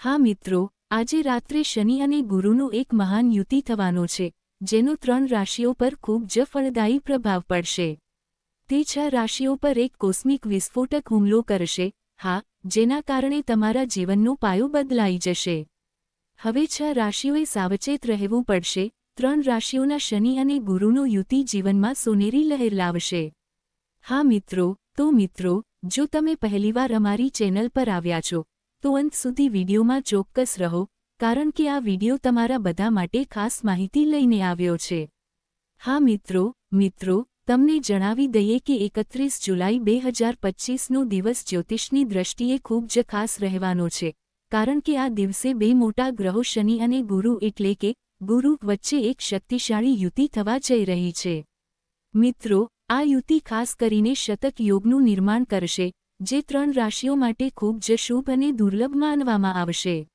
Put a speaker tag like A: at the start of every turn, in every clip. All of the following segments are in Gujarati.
A: હા મિત્રો, આજે રાત્રે શનિ અને ગુરુનો એક મહાન યુતિ થવાનો છે, જેનો ત્રણ રાશિઓ પર ખૂબ જ ફળદાયી પ્રભાવ પડશે. તે છ રાશિઓ પર એક કોસ્મિક વિસ્ફોટક હુમલો કરશે, હા, જેના કારણે તમારા જીવનનો પાયો બદલાઈ જશે. હવે છ રાશિઓએ સાવચેત રહેવું પડશે, ત્રણ રાશિઓના શનિ અને ગુરુનો યુતિ જીવનમાં સોનેરી લહેર લાવશે. હા મિત્રો, તો મિત્રો, જો તમે પહેલીવાર અમારી ચેનલ પર આવ્યા છો તો અંત સુધી વિડીયોમાં ચોક્કસ રહો, કારણ કે આ વીડિયો તમારા બધા માટે ખાસ માહિતી લઈને આવ્યો છે. હા મિત્રો મિત્રો, તમને જણાવી દઈએ કે એકત્રીસ જુલાઈ બે હજાર પચ્ચીસનો દિવસ જ્યોતિષની દ્રષ્ટિએ ખૂબ જ ખાસ રહેવાનો છે, કારણ કે આ દિવસે બે મોટા ગ્રહો શનિ અને ગુરુ એટલે કે ગુરુ વચ્ચે એક શક્તિશાળી યુતિ થવા જઈ રહી છે. મિત્રો, આ યુતિ ખાસ કરીને શતક યોગનું નિર્માણ કરશે જે ત્રણ રાશિઓ માટે ખૂબ જ શુભ અને દુર્લભ માનવામાં આવશે.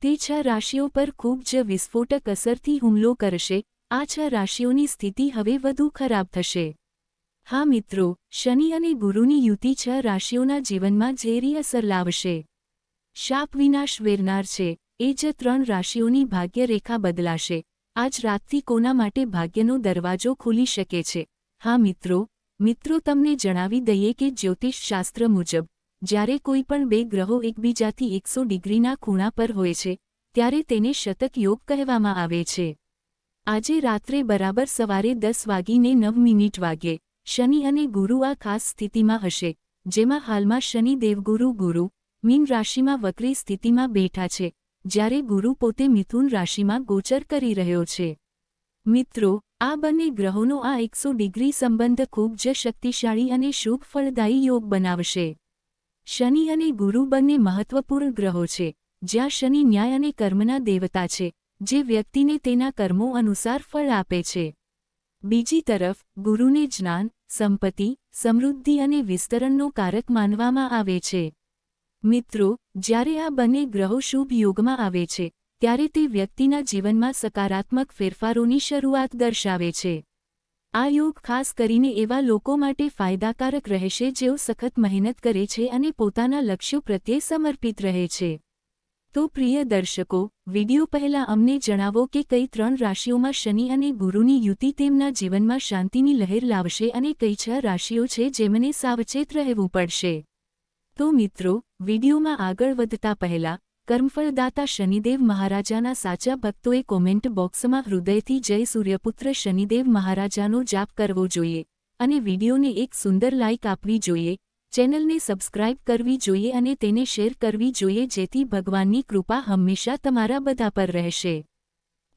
A: તે છ રાશિઓ પર ખૂબ જ વિસ્ફોટક અસરથી હુમલો કરશે. આ છ રાશિઓની સ્થિતિ હવે વધુ ખરાબ થશે. હા મિત્રો, શનિ અને ગુરુની યુતિ છ રાશિઓના જીવનમાં ઝેરી અસર લાવશે. શાપ વિનાશ વેરનાર છે. એ જ ત્રણ રાશિઓની ભાગ્યરેખા બદલાશે. આજ રાતથી કોના માટે ભાગ્યનો દરવાજો ખુલી શકે છે? હા મિત્રો મિત્રો, તમને જણાવી દઈએ કે જ્યોતિષશાસ્ત્ર મુજબ, જ્યારે કોઈ પણ બે ગ્રહો એકબીજાથી એકસો ડિગ્રીના ખૂણા પર હોય છે, ત્યારે તેને શતક યોગ કહેવામાં આવે છે. આજે રાત્રે બરાબર સવારે દસ વાગીને નવ મિનિટ વાગ્યે શનિ અને ગુરુ આ ખાસ સ્થિતિમાં હશે, જેમાં હાલમાં શનિ દેવગુરુ ગુરુ, મીન રાશિમાં વક્રી સ્થિતિમાં બેઠા છે, જ્યારે ગુરુ પોતે મિથુન રાશિમાં ગોચર કરી રહ્યો છે. મિત્રો આ બંને ગ્રહોનો આ એકસો ડિગ્રી સંબંધ ખૂબ જ શક્તિશાળી અને શુભ ફળદાયી યોગ બનાવશે. શનિ અને ગુરુ બંને મહત્વપૂર્ણ ગ્રહો છે, જ્યાં શનિ ન્યાય અને કર્મના દેવતા છે, જે વ્યક્તિને તેના કર્મો અનુસાર ફળ આપે છે. બીજી તરફ, ગુરુને જ્ઞાન, સંપત્તિ, સમૃદ્ધિ અને વિસ્તરણનો કારક માનવામાં આવે છે. મિત્રો, જ્યારે આ બંને ગ્રહો શુભ યોગમાં આવે છે ત્યારે તે વ્યક્તિના જીવનમાં સકારાત્મક ફેરફારોની શરૂઆત દર્શાવે છે. આ યોગ ખાસ કરીને એવા લોકો માટે ફાયદાકારક રહેશે જેઓ સખત મહેનત કરે છે અને પોતાના લક્ષ્યો પ્રત્યે સમર્પિત રહે છે. તો પ્રિય દર્શકો, વિડિયો પહેલા અમને જણાવો કે કઈ ત્રણ રાશિઓમાં શનિ અને ગુરુની યુતિ તેમના જીવનમાં શાંતિની લહેર લાવશે અને કઈ છ રાશિઓ છે જેમને સાવચેત રહેવું પડશે. તો મિત્રો, વિડીયોમાં આગળ વધતા પહેલા કર્મફળદાતા શનિદેવ મહારાજાના સાચા ભક્તોએ કોમેન્ટ બોક્સમાં હૃદયથી જય સૂર્યપુત્ર શનિદેવ મહારાજાનો જાપ કરવો જોઈએ અને વિડીયોને એક સુંદર લાઇક આપવી જોઈએ. ચેનલને સબસ્ક્રાઇબ કરવી જોઈએ અને તેને શેર કરવી જોઈએ જેથી ભગવાનની કૃપા હંમેશા તમારા બધા પર રહેશે.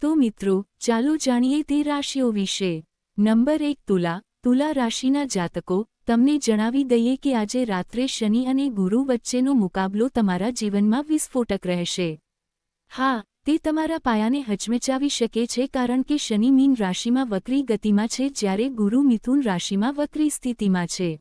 A: તો મિત્રો, ચાલો જાણીએ તે રાશિઓ વિશે. નંબર એક તુલા. તુલા રાશિના જાતકો તમને જણાવી દઈએ કે આજે રાત્રે શનિ અને ગુરુ વચ્ચેનો મુકાબલો તમારા જીવનમાં વિસ્ફોટક રહેશે. હા, તે તમારા પાયાને હચમચાવી શકે છે કારણ કે શનિ મીન રાશિમાં વક્રી ગતિમાં છે જ્યારે ગુરુ મિથુન રાશિમાં વક્રી સ્થિતિમાં છે.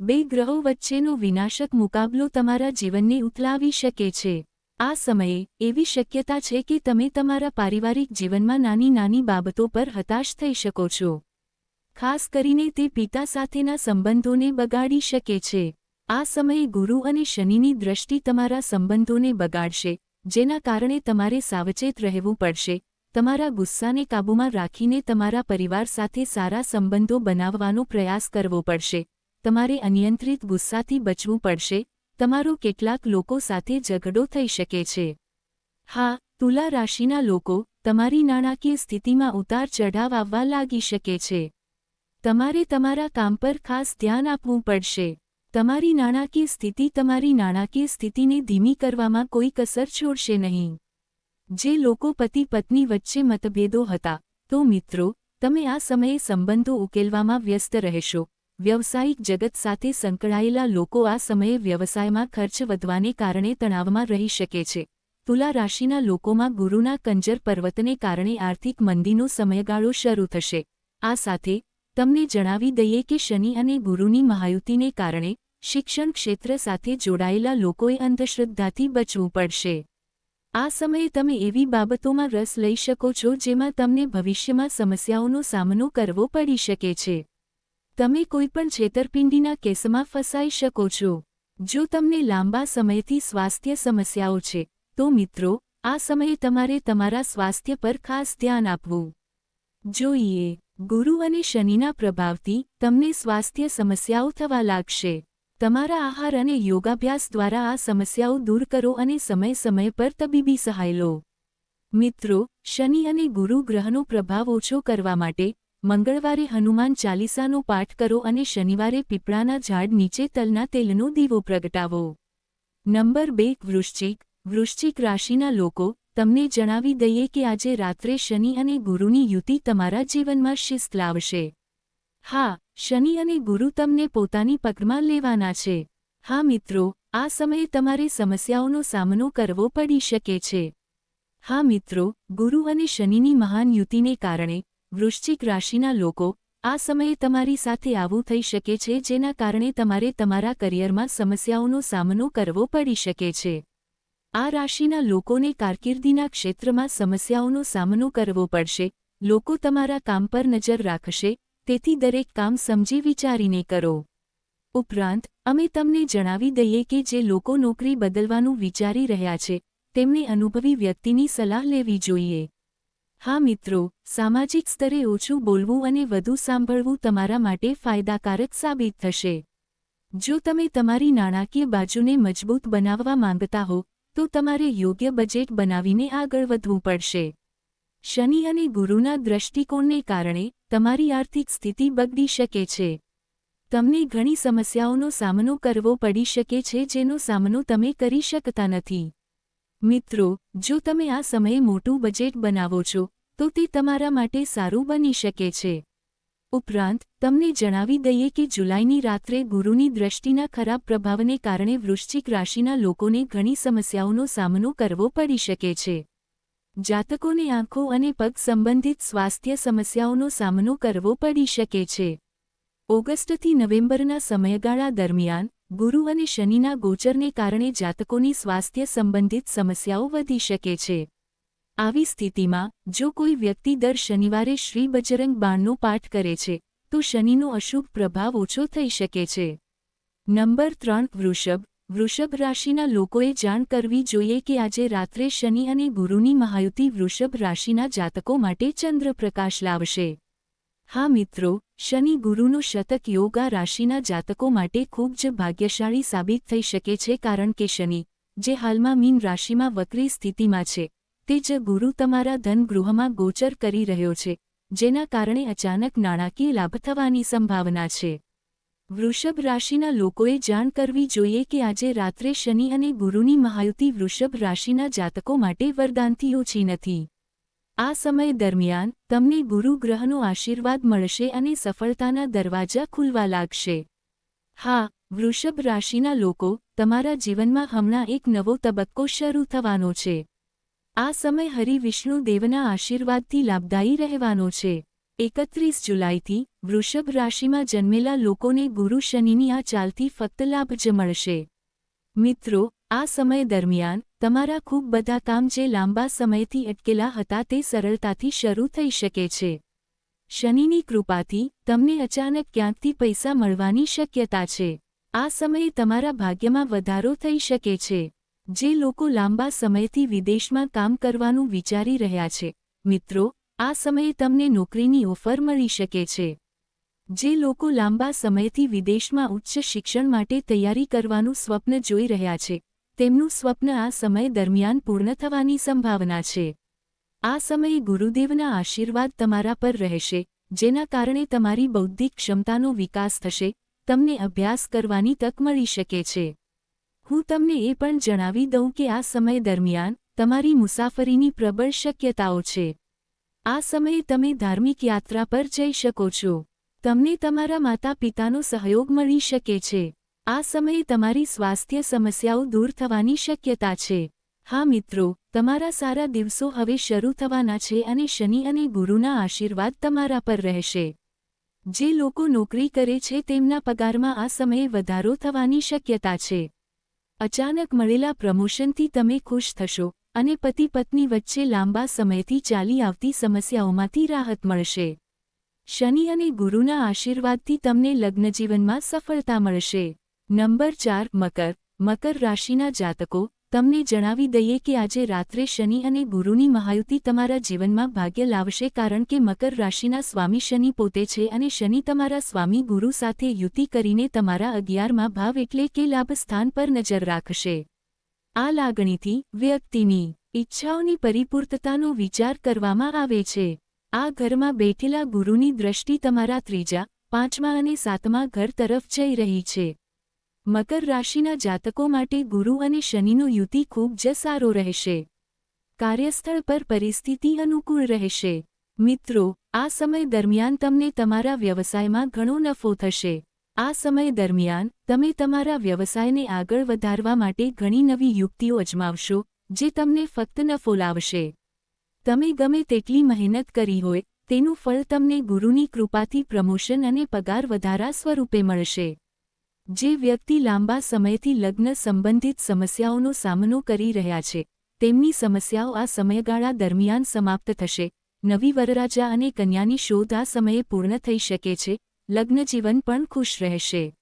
A: બે ગ્રહો વચ્ચેનો વિનાશક મુકાબલો તમારા જીવનને ઉથલાવી શકે છે. આ સમયે એવી શક્યતા છે કે તમે તમારા પારિવારિક જીવનમાં નાની નાની બાબતો પર હતાશ થઈ શકો છો. ખાસ કરીને તે પિતા સાથેના સંબંધોને બગાડી શકે છે. આ સમયે ગુરુ અને શનિની દ્રષ્ટિ તમારા સંબંધોને બગાડશે, જેના કારણે તમારે સાવચેત રહેવું પડશે. તમારા ગુસ્સાને કાબૂમાં રાખીને તમારા પરિવાર સાથે સારા સંબંધો બનાવવાનો પ્રયાસ કરવો પડશે. તમારે અનિયંત્રિત ગુસ્સાથી બચવું પડશે. તમારો કેટલાક લોકો સાથે ઝઘડો થઈ શકે છે. હા, તુલા રાશિના લોકો તમારી નાણાકીય સ્થિતિમાં ઉતાર ચઢાવ આવવા લાગી શકે છે. તમારે તમારા કામ પર ખાસ ધ્યાન આપવું પડશે. તમારી નાણાકીય સ્થિતિ તમારી નાણાકીય સ્થિતિને ધીમી કરવામાં કોઈ કસર છોડશે નહીં. જે લોકો પતિ પત્ની વચ્ચે મતભેદો હતા, તો મિત્રો, તમે આ સમયે સંબંધો ઉકેલવામાં વ્યસ્ત રહેશો. વ્યવસાયિક જગત સાથે સંકળાયેલા લોકો આ સમયે વ્યવસાયમાં ખર્ચ વધવાને કારણે તણાવમાં રહી શકે છે. તુલા રાશિના લોકોમાં ગુરુના કંજર પર્વતને કારણે આર્થિક મંદીનો સમયગાળો શરૂ થશે. આ સાથે તમને જણાવી દઈએ કે શનિ અને ગુરુની મહાયુતિને કારણે શિક્ષણ ક્ષેત્ર સાથે જોડાયેલા લોકોએ અંધશ્રદ્ધાથી બચવું પડશે. આ સમયે તમે એવી બાબતોમાં રસ લઈ શકો છો જેમાં તમને ભવિષ્યમાં સમસ્યાઓનો સામનો કરવો પડી શકે છે. તમે કોઈપણ છેતરપિંડીના કેસમાં ફસાઈ શકો છો. જો તમને લાંબા સમયથી સ્વાસ્થ્ય સમસ્યાઓ છે, તો મિત્રો, આ સમયે તમારે તમારા સ્વાસ્થ્ય પર ખાસ ધ્યાન આપવું. જોઈએ. ગુરુ અને શનિના પ્રભાવથી તમને સ્વાસ્થ્ય સમસ્યાઓ થવા લાગશે. તમારા આહાર અને યોગાભ્યાસ દ્વારા આ સમસ્યાઓ દૂર કરો અને સમય સમય પર તબીબી સહાય લો. મિત્રો, શનિ અને ગુરુ ગ્રહનો પ્રભાવ ઓછો કરવા માટે મંગળવારે હનુમાન ચાલીસાનો પાઠ કરો અને શનિવારે પીપળાના ઝાડ નીચે તલના તેલનો દીવો પ્રગટાવો. નંબર બે, વૃશ્ચિક. વૃશ્ચિક રાશિના લોકો તમને જણાવી દઈએ કે આજે રાત્રે શનિ અને ગુરુની યુતિ તમારા જીવનમાં શિસ્ત લાવશે. હા, શનિ અને ગુરુ તમને પોતાની પગમાં લેવાના છે. હા મિત્રો, આ સમયે તમારે સમસ્યાઓનો સામનો કરવો પડી શકે છે. હા મિત્રો, ગુરુ અને શનિની મહાન યુતિને કારણે વૃશ્ચિક રાશિના લોકો આ સમયે તમારી સાથે આવું થઈ શકે છે જેના કારણે તમારે તમારા કરિયરમાં સમસ્યાઓનો સામનો કરવો પડી શકે છે. આ રાશિના લોકોને કારકિર્દીના ક્ષેત્રમાં સમસ્યાઓનો સામનો કરવો પડશે. લોકો તમારા કામ પર નજર રાખશે, તેથી દરેક કામ સમજી વિચારીને કરો. ઉપરાંત, અમે તમને જણાવી દઈએ કે જે લોકો નોકરી બદલવાનું વિચારી રહ્યા છે, તેમને અનુભવી વ્યક્તિની સલાહ લેવી જોઈએ. હા મિત્રો, સામાજિક સ્તરે ઓછું બોલવું અને વધુ સાંભળવું તમારા માટે ફાયદાકારક સાબિત થશે. જો તમે તમારી નાણાકીય બાજુને મજબૂત બનાવવા માંગતા હો તો તમારે યોગ્ય બજેટ બનાવીને આગળ વધવું પડશે. શનિ અને ગુરુના દ્રષ્ટિકોણને કારણે તમારી આર્થિક સ્થિતિ બગડી શકે છે. તમને ઘણી સમસ્યાઓનો સામનો કરવો પડી શકે છે જેનો સામનો તમે કરી શકતા નથી. મિત્રો, જો તમે આ સમયે મોટું બજેટ બનાવો છો, તો તે તમારા માટે સારું બની શકે છે. ઉપરાંત, તમને જણાવી દઈએ કે જુલાઈની રાત્રે ગુરુની દ્રષ્ટિના ખરાબ પ્રભાવને કારણે વૃશ્ચિક રાશિના લોકોને ઘણી સમસ્યાઓનો સામનો કરવો પડી શકે છે. જાતકોને આંખો અને પગ સંબંધિત સ્વાસ્થ્ય સમસ્યાઓનો સામનો કરવો પડી શકે છે. ઓગસ્ટથી નવેમ્બરના સમયગાળા દરમિયાન, ગુરુ અને શનિના ગોચરને કારણે જાતકોની સ્વાસ્થ્ય સંબંધિત સમસ્યાઓ વધી શકે છે. આવી સ્થિતિમાં, જો કોઈ વ્યક્તિ દર શનિવારે શ્રી બજરંગ બાણનો પાઠ કરે છે, તો શનિનો અશુભ પ્રભાવ ઓછો થઈ શકે છે. નંબર ત્રણ, વૃષભ. વૃષભ રાશિના લોકોએ જાણ કરવી જોઈએ કે આજે રાત્રે શનિ અને ગુરુની મહાયુતિ વૃષભ રાશિના જાતકો માટે ચંદ્રપ્રકાશ લાવશે. હા મિત્રો, શનિ ગુરુનો શતક યોગ આ રાશિના જાતકો માટે ખૂબ જ ભાગ્યશાળી સાબિત થઈ શકે છે કારણ કે શનિ, જે હાલમાં મીન રાશિમાં વક્રી સ્થિતિમાં છે તે જ ગુરુ તમારા ધનગૃહમાં ગોચર કરી રહ્યો છે, જેના કારણે અચાનક નાણાકીય લાભ થવાની સંભાવના છે. વૃષભ રાશિના લોકોએ જાણ કરવી જોઈએ કે આજે રાત્રે શનિ અને ગુરુની મહાયુતિ વૃષભ રાશિના જાતકો માટે વરદાનથી ઓછી નથી. આ સમય દરમિયાન તમને ગુરુ ગ્રહનો આશીર્વાદ મળશે અને સફળતાના દરવાજા ખુલવા લાગશે. હા, વૃષભ રાશિના લોકો, તમારા જીવનમાં હમણાં એક નવો તબક્કો શરૂ થવાનો છે. આ સમય હરિવિષ્ણુ દેવના આશીર્વાદથી લાભદાયી રહેવાનો છે. એકત્રીસ જુલાઈથી વૃષભ રાશિમાં જન્મેલા લોકોને ગુરુ શનિની આ ચાલથી ફક્ત લાભ જ મળશે. મિત્રો, આ સમય દરમિયાન તમારા ખૂબ બધા કામ જે લાંબા સમયથી અટકેલા હતા તે સરળતાથી શરૂ થઈ શકે છે. શનિની કૃપાથી તમને અચાનક ક્યાંકથી પૈસા મળવાની શક્યતા છે. આ સમયે તમારા ભાગ્યમાં વધારો થઈ શકે છે. જે લોકો લાંબા સમયથી વિદેશમાં કામ કરવાનું વિચારી રહ્યા છે. મિત્રો, આ સમયે તમને નોકરીની ઓફર મળી શકે છે. જે લોકો લાંબા સમયથી વિદેશમાં ઉચ્ચ શિક્ષણ માટે તૈયારી કરવાનું સ્વપ્ન જોઈ રહ્યા છે. તેમનું સ્વપ્ન આ સમય દરમિયાન પૂર્ણ થવાની સંભાવના છે. આ સમયે ગુરુદેવના આશીર્વાદ તમારા પર રહેશે, જેના કારણે તમારી બૌદ્ધિક ક્ષમતાનો વિકાસ થશે, તમને અભ્યાસ કરવાની તક મળી શકે છે. હું તમને એ પણ જણાવી દઉં કે આ સમય દરમિયાન તમારી મુસાફરીની પ્રબળ શક્યતાઓ છે. આ સમયે તમે ધાર્મિક યાત્રા પર જઈ શકો છો. તમને તમારા માતા પિતાનો સહયોગ મળી શકે છે. આ સમયે તમારી સ્વાસ્થ્ય સમસ્યાઓ દૂર થવાની શક્યતા છે. હા મિત્રો, તમારા સારા દિવસો હવે શરૂ થવાના છે અને શનિ અને ગુરુના આશીર્વાદ તમારા પર રહેશે. જે લોકો નોકરી કરે છે તેમના પગારમાં આ સમયે વધારો થવાની શક્યતા છે. અચાનક મળેલા પ્રમોશનથી તમે ખુશ થશો અને પતિ પત્ની વચ્ચે લાંબા સમયથી ચાલી આવતી સમસ્યાઓમાંથી રાહત મળશે. શનિ અને ગુરુના આશીર્વાદથી તમને લગ્નજીવનમાં સફળતા મળશે. નંબર ચાર, મકર. મકર રાશિના જાતકો તમને જણાવી દઈએ કે આજે રાત્રે શનિ અને ગુરુની મહાયુતિ તમારા જીવનમાં ભાગ્ય લાવશે કારણ કે મકર રાશિના સ્વામી શનિ પોતે છે અને શનિ તમારા સ્વામી ગુરુ સાથે યુતિ કરીને તમારા અગિયારમાં ભાવ એટલે કે લાભ સ્થાન પર નજર રાખશે. આ લાગણીથી વ્યક્તિની ઈચ્છાઓની પરિપૂર્તતાનો વિચાર કરવામાં આવે છે. આ ઘરમાં બેઠેલા ગુરુની દ્રષ્ટિ તમારા ત્રીજા, પાંચમા અને સાતમા ઘર તરફ જઈ રહી છે. મકર રાશિના જાતકો માટે ગુરુ અને શનિનો યુતિ ખૂબ જ સારો રહેશે. કાર્યસ્થળ પર પરિસ્થિતિ અનુકૂળ રહેશે. મિત્રો, આ સમય દરમિયાન તમને તમારા વ્યવસાયમાં ઘણો નફો થશે. આ સમય દરમિયાન, તમે તમારા વ્યવસાયને આગળ વધારવા માટે ઘણી નવી યુક્તિઓ અજમાવશો, જે તમને ફક્ત નફો લાવશે. તમે ગમે તેટલી મહેનત કરી હોય, તેનું ફળ તમને ગુરુની કૃપાથી પ્રમોશન અને પગાર વધારા સ્વરૂપે મળશે. જે વ્યક્તિ લાંબા સમયથી લગ્ન સંબંધિત સમસ્યાઓનો સામનો કરી રહ્યા છે, તેમની સમસ્યાઓ આ સમયગાળા દરમિયાન સમાપ્ત થશે. નવી વરરાજા અને કન્યાની શોધ આ સમયે પૂર્ણ થઈ શકે છે, લગ્નજીવન પણ ખુશ રહેશે.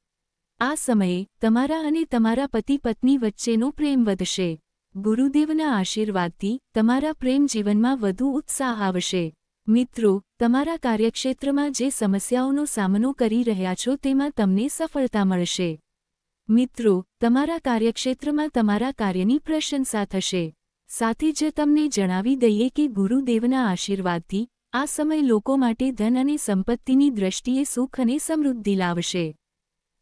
A: આ સમયે તમારા અને તમારા પતિ પત્ની વચ્ચેનો પ્રેમ વધશે. ગુરુદેવના આશીર્વાદથી તમારા પ્રેમ જીવનમાં વધુ ઉત્સાહ આવશે. મિત્રો તમારા કાર્યક્ષેત્રમાં જે સમસ્યાઓનો સામનો કરી રહ્યા છો તેમાં તમને સફળતા મળશે. મિત્રો, તમારા કાર્યક્ષેત્રમાં તમારા કાર્યની પ્રશંસા થશે. સાથે જ તમને જણાવી દઈએ કે ગુરુદેવના આશીર્વાદથી, આ સમય લોકો માટે ધન અને સંપત્તિની દ્રષ્ટિએ સુખ અને સમૃદ્ધિ લાવશે.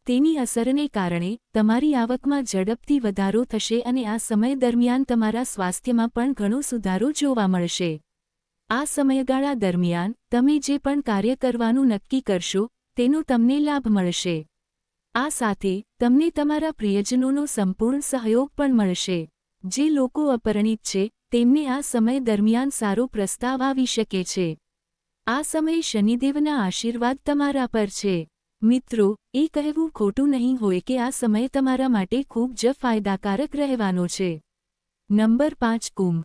A: તેની અસરને કારણે, તમારી આવકમાં ઝડપથી વધારો થશે અને આ સમય દરમિયાન તમારા સ્વાસ્થ્યમાં પણ ઘણો સુધારો જોવા મળશે. આ સમયગાળા દરમિયાન તમે જે પણ કાર્ય કરવાનું નક્કી કરશો, તેનો તમને લાભ મળશે. આ સાથે તમને તમારા પ્રિયજનોનો સંપૂર્ણ સહયોગ પણ મળશે. જે લોકો અપરિણિત છે, તેમને આ સમય દરમિયાન સારો પ્રસ્તાવ આવી શકે છે. આ સમયે શનિદેવના આશીર્વાદ તમારા પર છે. મિત્રો, એ કહેવું ખોટું નહીં હોય કે આ સમય તમારા માટે ખૂબ જ ફાયદાકારક રહેવાનો છે. નંબર પાંચ, કુંભ.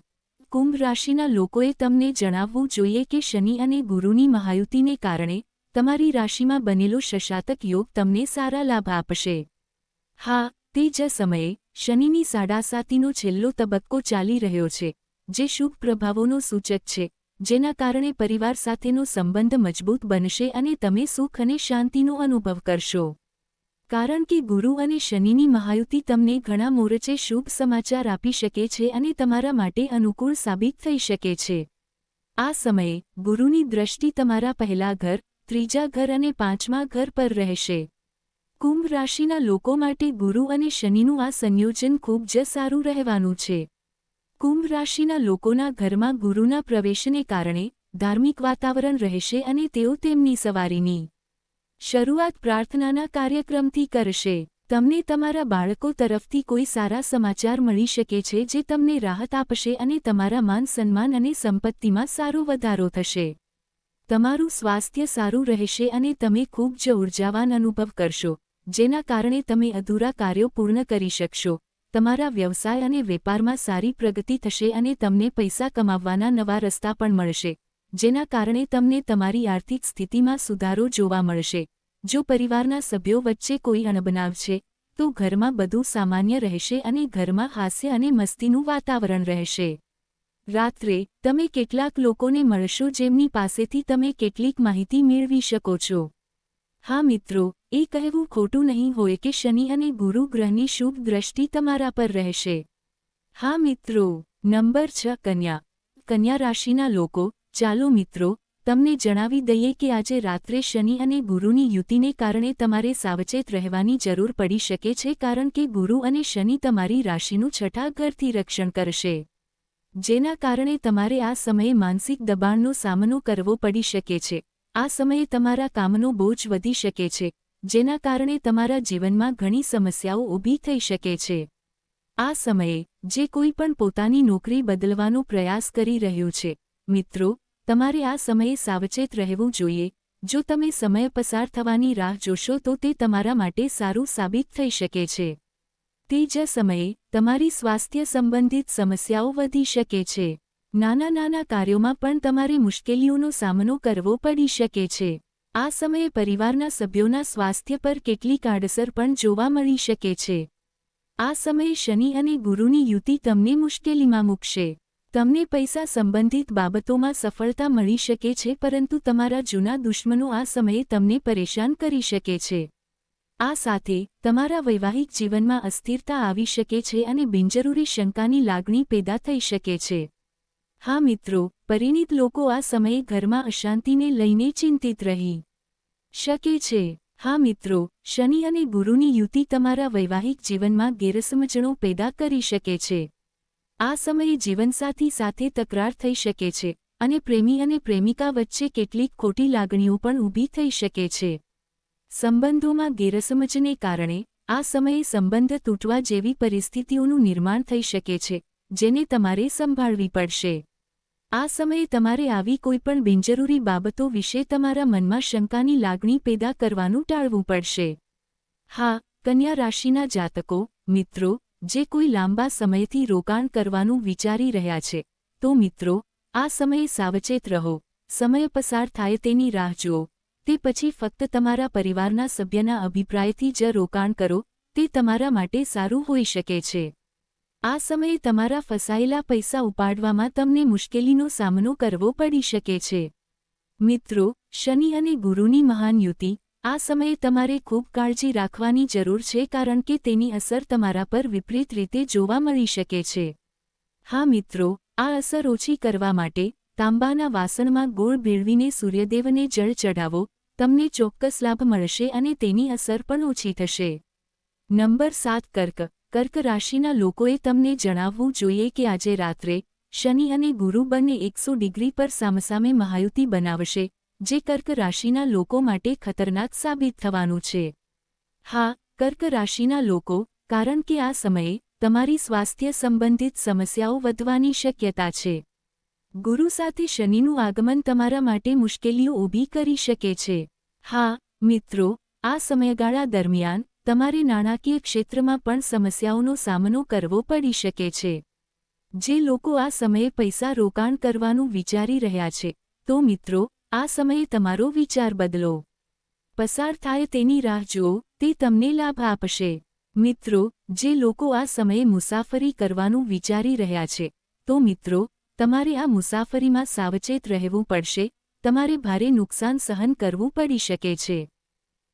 A: કુંભ રાશિના લોકોએ તમને જણાવવું જોઈએ કે શનિ અને ગુરુની મહાયુતિને કારણે તમારી રાશિમાં બનેલો શશાતક યોગ તમને સારા લાભ આપશે. હા, તે જ સમયે શનિની સાડાસાતીનો છેલ્લો તબક્કો ચાલી રહ્યો છે, જે શુભ પ્રભાવોનો સૂચક છે, જેના કારણે પરિવાર સાથેનો સંબંધ મજબૂત બનશે અને તમે સુખ અને શાંતિનો અનુભવ કરશો. કારણ કે ગુરુ અને શનિની મહાયુતિ તમને ઘણા મોરચે શુભ સમાચાર આપી શકે છે અને તમારા માટે અનુકૂળ સાબિત થઈ શકે છે. આ સમયે, ગુરુની દ્રષ્ટિ તમારા પહેલા ઘર, ત્રીજા ઘર અને પાંચમા ઘર પર રહેશે. કુંભ રાશિના લોકો માટે ગુરુ અને શનિનું આ સંયોજન ખૂબ જ સારું રહેવાનું છે. કુંભ રાશિના લોકોના ઘરમાં ગુરુના પ્રવેશને કારણે ધાર્મિક વાતાવરણ રહેશે અને તેઓ તેમની સવારીની શરૂઆત પ્રાર્થનાના કાર્યક્રમથી કરશે. તમને તમારા બાળકો તરફથી કોઈ સારા સમાચાર મળી શકે છે જે તમને રાહત આપશે અને તમારા માન સન્માન અને સંપત્તિમાં સારો વધારો થશે. તમારું સ્વાસ્થ્ય સારું રહેશે અને તમે ખૂબ જ ઉર્જાવાન અનુભવ કરશો, જેના કારણે તમે અધૂરા કાર્યો પૂર્ણ કરી શકશો. તમારા વ્યવસાય અને વેપારમાં સારી પ્રગતિ થશે અને તમને પૈસા કમાવવાના નવા રસ્તા પણ મળશે. જેના કારણે તમને તમારી આર્થિક સ્થિતિમાં સુધારો જોવા મળશે. જો પરિવારના સભ્યો વચ્ચે કોઈ અણબનાવ છે, તો ઘરમાં બધું સામાન્ય રહેશે અને ઘરમાં હાસ્ય અને મસ્તીનું વાતાવરણ રહેશે. રાત્રે, તમે કેટલાક લોકોને મળશો જેમની પાસેથી તમે કેટલીક માહિતી મેળવી શકો છો. હા મિત્રો, એ કહેવું ખોટું નહીં હોય કે શનિ અને ગુરુ ગ્રહની શુભ દ્રષ્ટિ તમારા પર રહેશે. હા મિત્રો, નંબર છ, કન્યા. કન્યા રાશિના લોકો ચાલો મિત્રો, તમને જણાવી દઈએ કે આજે રાત્રે શનિ અને ગુરુની યુતિને કારણે તમારે સાવચેત રહેવાની જરૂર પડી શકે છે કારણ કે ગુરુ અને શનિ તમારી રાશિનું છઠ્ઠા ઘરથી રક્ષણ કરશે. જેના કારણે તમારે આ સમયે માનસિક દબાણનો સામનો કરવો પડી શકે છે. આ સમયે તમારા કામનો બોજ વધી શકે છે, જેના કારણે તમારા જીવનમાં ઘણી સમસ્યાઓ ઊભી થઈ શકે છે. આ સમયે, જે કોઈ પણ પોતાની નોકરી બદલવાનો પ્રયાસ કરી રહ્યો છે, મિત્રો તમારે આ સમયે સાવચેત રહેવું જોઈએ. જો તમે સમય પસાર થવાની રાહ જોશો તો તે તમારા માટે સારું સાબિત થઈ શકે છે. તે જ સમયે તમારી સ્વાસ્થ્ય સંબંધિત સમસ્યાઓ વધી શકે છે. નાના નાના કાર્યોમાં પણ તમારે મુશ્કેલીઓનો સામનો કરવો પડી શકે છે. આ સમયે પરિવારના સભ્યોના સ્વાસ્થ્ય પર કેટલીક આડઅસર પણ જોવા મળી શકે છે. આ સમયે શનિ અને ગુરુની યુતિ તમને મુશ્કેલીમાં મૂકશે. તમને પૈસા સંબંધિત બાબતોમાં સફળતા મળી શકે છે, પરંતુ તમારા જૂના દુશ્મનો આ સમયે તમને પરેશાન કરી શકે છે. આ સાથે, તમારા વૈવાહિક જીવનમાં અસ્થિરતા આવી શકે છે અને બિનજરૂરી શંકાની લાગણી પેદા થઈ શકે છે. હા મિત્રો, પરિણીત લોકો આ સમયે ઘરમાં અશાંતિને લઈને ચિંતિત રહી શકે છે. હા મિત્રો, શનિ અને ગુરુની યુતિ તમારા વૈવાહિક જીવનમાં ગેરસમજણો પેદા કરી શકે છે. આ સમયે જીવનસાથી સાથે તકરાર થઈ શકે છે અને પ્રેમી અને પ્રેમિકા વચ્ચે કેટલીક ખોટી લાગણીઓ પણ ઊભી થઈ શકે છે. સંબંધોમાં ગેરસમજને કારણે આ સમયે સંબંધ તૂટવા જેવી પરિસ્થિતિઓનું નિર્માણ થઈ શકે છે, જેને તમારે સંભાળવી પડશે. આ સમયે તમારે આવી કોઈપણ બિનજરૂરી બાબતો વિશે તમારા મનમાં શંકાની લાગણી પેદા કરવાનું ટાળવું પડશે. હા, કન્યા રાશિના જાતકો, મિત્રો જે કોઈ લાંબા સમયથી રોકાણ કરવાનું વિચારી રહ્યા છે. તો મિત્રો, આ સમયે સાવચેત રહો. સમય પસાર થાય તેની રાહ જુઓ. તે પછી ફક્ત તમારા પરિવારના સભ્યના અભિપ્રાયથી જ રોકાણ કરો. તે તમારા માટે સારું હોઈ શકે છે. આ સમયે તમારા ફસાયેલા પૈસા ઉપાડવામાં તમને મુશ્કેલીનો સામનો કરવો પડી શકે છે. મિત્રો, શનિ અને ગુરુની મહાન યુતિ આ સમયે તમારે ખૂબ કાળજી રાખવાની જરૂર છે કારણ કે તેની અસર તમારા પર વિપરીત રીતે જોવા મળી શકે છે. હા મિત્રો, આ અસર ઓછી કરવા માટે તાંબાના વાસણમાં ગોળ ભેળવીને સૂર્યદેવને જળ ચઢાવો, તમને ચોક્કસ લાભ મળશે અને તેની અસર પણ ઓછી થશે. નંબર સાત, કર્ક. કર્ક રાશિના લોકોએ તમને જણાવવું જોઈએ કે આજે રાત્રે શનિ અને ગુરુ બંને એકસો ડિગ્રી પર સામસામે મહાયુતિ બનાવશે જે કર્ક રાશિના લોકો માટે ખતરનાક સાબિત થવાનું છે. હા, કર્ક રાશિના લોકો, કારણ કે આ સમયે તમારી સ્વાસ્થ્ય સંબંધિત સમસ્યાઓ વધવાની શક્યતા છે. ગુરુ સાથે શનિનું આગમન તમારા માટે મુશ્કેલીઓ ઊભી કરી શકે છે. હા, મિત્રો, આ સમયગાળા દરમિયાન તમારે નાણાકીય ક્ષેત્રમાં પણ સમસ્યાઓનો સામનો કરવો પડી શકે છે. જે લોકો આ સમયે પૈસા રોકાણ કરવાનું વિચારી રહ્યા છે. તો મિત્રો આ સમયે તમારો વિચાર બદલો. પસાર થાય તેની રાહ જુઓ, તે તમને લાભ આપશે. મિત્રો, જે લોકો આ સમયે મુસાફરી કરવાનું વિચારી રહ્યા છે, તો મિત્રો, તમારે આ મુસાફરીમાં સાવચેત રહેવું પડશે, તમારે ભારે નુકસાન સહન કરવું પડી શકે છે.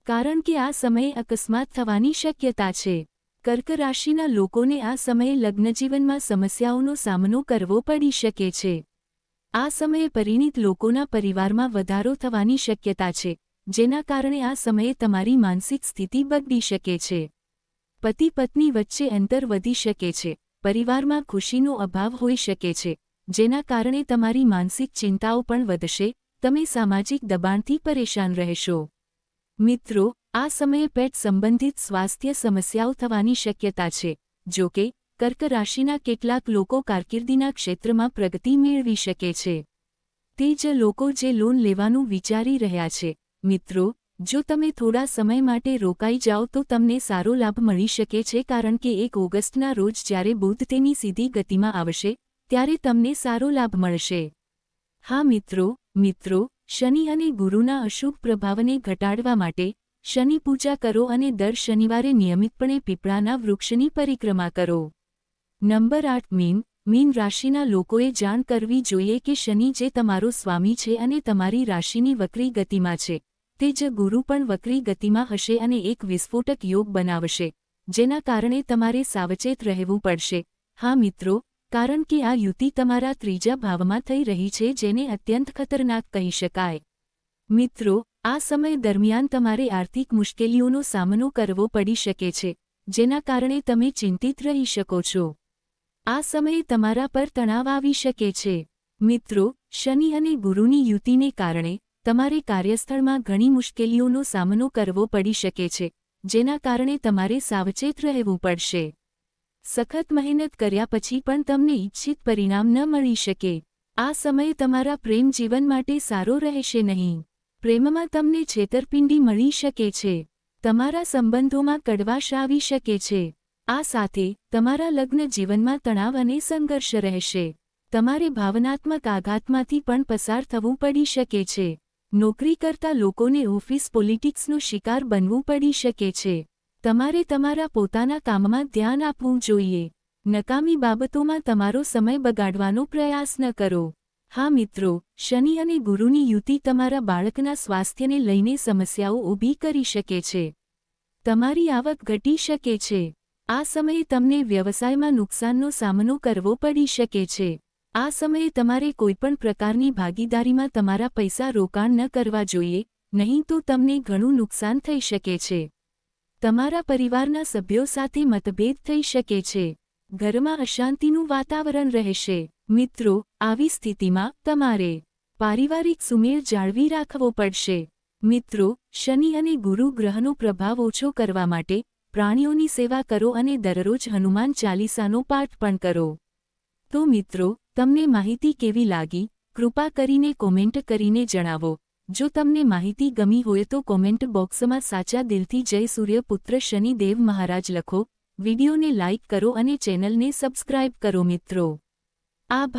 A: કારણ કે આ સમયે અકસ્માત થવાની શક્યતા છે. કર્ક રાશિના લોકોને આ સમયે લગ્નજીવનમાં સમસ્યાઓનો સામનો કરવો પડી શકે છે. આ સમયે પરિણીત લોકોના પરિવારમાં વધારો થવાની શક્યતા છે, જેના કારણે આ સમયે તમારી માનસિક સ્થિતિ બગડી શકે છે. પતિ પત્ની વચ્ચે અંતર વધી શકે છે, પરિવારમાં ખુશીનો અભાવ હોઈ શકે છે, જેના કારણે તમારી માનસિક ચિંતાઓ પણ વધશે, તમે સામાજિક દબાણથી પરેશાન રહેશો. મિત્રો, આ સમયે પેટ સંબંધિત સ્વાસ્થ્ય સમસ્યાઓ થવાની શક્યતા છે જો કે કર્ક રાશિના કેટલાક લોકો કારકિર્દીના ક્ષેત્રમાં પ્રગતિ મેળવી શકે છે. તે જ લોકો જે લોન લેવાનું વિચારી રહ્યા છે. મિત્રો, જો તમે થોડા સમય માટે રોકાઈ જાઓ તો તમને સારો લાભ મળી શકે છે કારણ કે એક ઓગસ્ટના રોજ જ્યારે બુધ તેની સીધી ગતિમાં આવશે, ત્યારે તમને સારો લાભ મળશે. હા મિત્રો મિત્રો, શનિ અને ગુરુના અશુભ પ્રભાવને ઘટાડવા માટે શનિ પૂજા કરો અને દર શનિવારે નિયમિતપણે પીપળાના વૃક્ષની પરિક્રમા કરો. નંબર આઠ, મીન મીન રાશિના લોકોએ જાણ કરવી જોઈએ કે શનિ જે તમારો સ્વામી છે અને તમારી રાશિની વક્રી ગતિમાં છે. તે જ ગુરુ પણ વક્રી ગતિમાં હશે અને એક વિસ્ફોટક યોગ બનાવશે, જેના કારણે તમારે સાવચેત રહેવું પડશે. હા મિત્રો, કારણ કે આ યુતિ તમારા ત્રીજા ભાવમાં થઈ રહી છે જેને અત્યંત ખતરનાક કહી શકાય. મિત્રો, આ સમય દરમિયાન તમારે આર્થિક મુશ્કેલીઓનો સામનો કરવો પડી શકે છે, જેના કારણે તમે ચિંતિત રહી શકો છો. આ સમયે તમારા પર તણાવ આવી શકે છે. મિત્રો, શનિ અને ગુરુની યુતિને કારણે તમારે કાર્યસ્થળમાં ઘણી મુશ્કેલીઓનો સામનો કરવો પડી શકે છે, જેના કારણે તમારે સાવચેત રહેવું પડશે. સખત મહેનત કર્યા પછી પણ તમને ઇચ્છિત પરિણામ ન મળી શકે. આ સમય તમારા પ્રેમ જીવન માટે સારો રહેશે નહીં. પ્રેમમાં તમને છેતરપિંડી મળી શકે છે. તમારા સંબંધોમાં કડવાશ આવી શકે છે. આ સાથે તમારા લગ્ન જીવનમાં તણાવ અને સંઘર્ષ રહેશે. તમારે ભાવનાત્મક આઘાતમાંથી પણ પસાર થવું પડી શકે છે. નોકરી કરતા લોકોને ઓફિસ પોલિટિક્સનો શિકાર બનવું પડી શકે છે. તમારે તમારા પોતાના કામમાં ધ્યાન આપવું જોઈએ. નકામી બાબતોમાં તમારો સમય બગાડવાનો પ્રયાસ ન કરો. હા મિત્રો, શનિ અને ગુરુની યુતિ તમારા બાળકના સ્વાસ્થ્યને લઈને સમસ્યાઓ ઊભી કરી શકે છે. તમારી આવક ઘટી શકે છે. આ સમયે તમને વ્યવસાયમાં નુકસાનનો સામનો કરવો પડી શકે છે. આ સમયે તમારે કોઈપણ પ્રકારની ભાગીદારીમાં તમારા પૈસા રોકાણ ન કરવા જોઈએ, નહીં તો તમને ઘણું નુકસાન થઈ શકે છે. તમારા પરિવારના સભ્યો સાથે મતભેદ થઈ શકે છે. ઘરમાં અશાંતિનું વાતાવરણ રહેશે. મિત્રો, આવી સ્થિતિમાં તમારે પારિવારિક સુમેળ જાળવી રાખવો પડશે. મિત્રો, શનિ અને ગુરુ ગ્રહનો પ્રભાવ ઓછો કરવા માટે પ્રાણીઓની સેવા કરો અને દરરોજ હનુમાન ચાલીસાનો પાઠ પણ કરો. તો મિત્રો, તમને માહિતી કેવી લાગી? કૃપા કરીને કોમેન્ટ કરીને જણાવો. જો તમને માહિતી ગમી હોય તો કોમેન્ટ બોક્સમાં સાચા દિલથી જય સૂર્યપુત્ર શનિદેવ મહારાજ લખો. વિડિયોને લાઇક કરો અને ચેનલને સબસ્ક્રાઇબ કરો મિત્રો. આભાર.